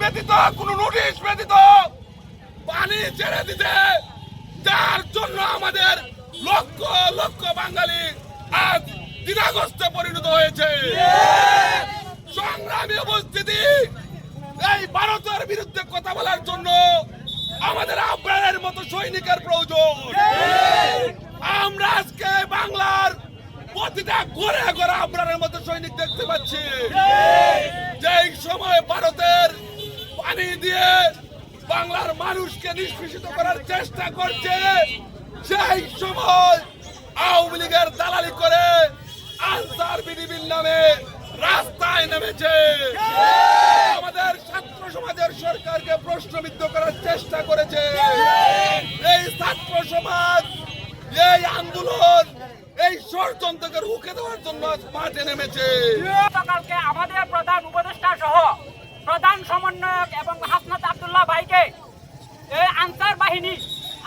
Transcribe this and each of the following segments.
ব্যতীত, কোনো নোটিশ ব্যতীত, পানি ছেড়ে দিতে, যার জন্য আমাদের লক্ষ লক্ষ বাঙালি আজ দ্বিধাগ্রস্তে পরিণত হয়েছে। সংগ্রামী উপস্থিতি, এই ভারতের বিরুদ্ধে কথা বলার জন্য আমাদের আব্রাহের মতো সৈনিকের প্রয়োজন। আমরা আজকে বাংলার প্রতিটা ঘরে ঘরে আব্রাহের মতো সৈনিক দেখতে পাচ্ছি। যেই সময় ভারতের পানি দিয়ে বাংলার মানুষকে নিষ্পেষিত করার চেষ্টা করছে সেই সময় আওয়ামী লীগের দালালি করে আনসার বিডিবির নামে রাস্তায় নেমেছে। আমাদের ছাত্র সমাজের সরকারকে প্রশ্নবিদ্ধ করার চেষ্টা করেছে। এই ছাত্র সমাজ, এই আন্দোলন, এই ষড়যন্ত্রকে রুখে দেওয়ার জন্য মাঠে নেমেছে। আমাদের প্রধান উপদেষ্টা সহ প্রধান সমন্বয়ক এবং হাসনাত আব্দুল্লাহ ভাইকে এই আনসার বাহিনী,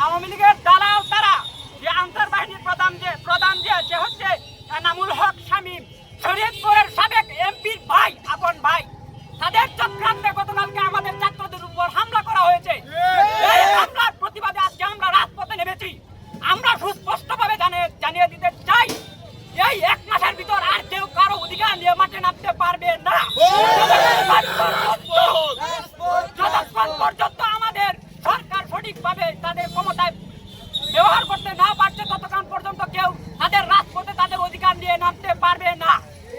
আওয়ামী লীগের দালাল তারা, যে আনসার বাহিনীর প্রধান যে প্রধান যে যে হচ্ছে এনামুল হক শামীম, শরীয়তপুরের সাবেক এমপির ভাই, আপন ভাই। তাদের চক্রান্তে গতকালকে আমাদের ছাত্রদের উপর হামলা করা হয়েছে। এই হামলার প্রতিবাদে আজকে আমরা রাজপথে নেমেছি। আমরা সুস্পষ্টভাবে জানিয়ে দিতে চাই, এই এক মাসের ভিতর আর কেউ কারও অধিকার নিয়ে মাঠে নামতে পারবে না যতক্ষণ পর্যন্ত আমাদের সঠিকভাবে তাদের ক্ষমতায় ব্যবহার করতে না পারছে, ততক্ষণ পর্যন্ত কেউ তাদের রাজপথে তাদের অধিকার নিয়ে নামতে পারবে না।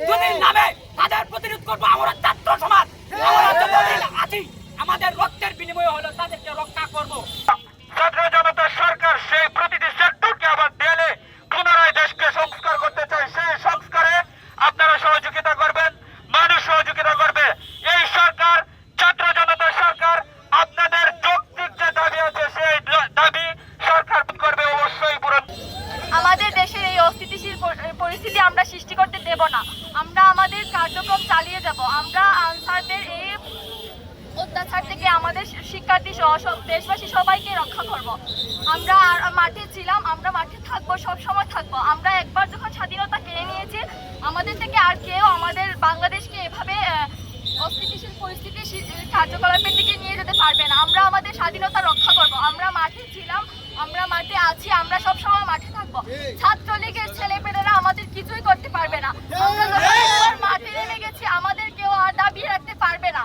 যদি নামে, তাদের প্রতিরোধ করব আমরা ছাত্র সমাজ। আমাদের রক্তের বিনিময় হলো তাদেরকে রক্ষা করব। আমাদের দেশের এই অস্থিতিশীল পরিস্থিতি আমরা সৃষ্টি করতে দেব না। আমরা আমাদের কার্যক্রম চালিয়ে যাব। আমরা আনসারদের এই অত্যাচার থেকে আমাদের শিক্ষার্থী দেশবাসী সবাইকে রক্ষা করব। আমরা মাঠে ছিলাম, আমরা মাঠে থাকব, সব সময় থাকব। আমরা একবার যখন স্বাধীনতা কিনে নিয়েছি, আমাদের থেকে আর কেউ আমাদের বাংলাদেশকে এভাবে অস্থিতিশীল পরিস্থিতি কার্যকলাপের দিকে নিয়ে যেতে পারবে না। আমরা আমাদের স্বাধীনতা রক্ষা করব। আমরা মাঠে ছিলাম, আমরা মাঠে আছি, আমরা থাকব ছাত্রলীগের ছেলেপেলেরা আমাদের কিছুই করতে পারবে না। আমরা যখন মাঠে নেমে গেছি আমাদের কেউ আর দাবিয়ে রাখতে পারবে না।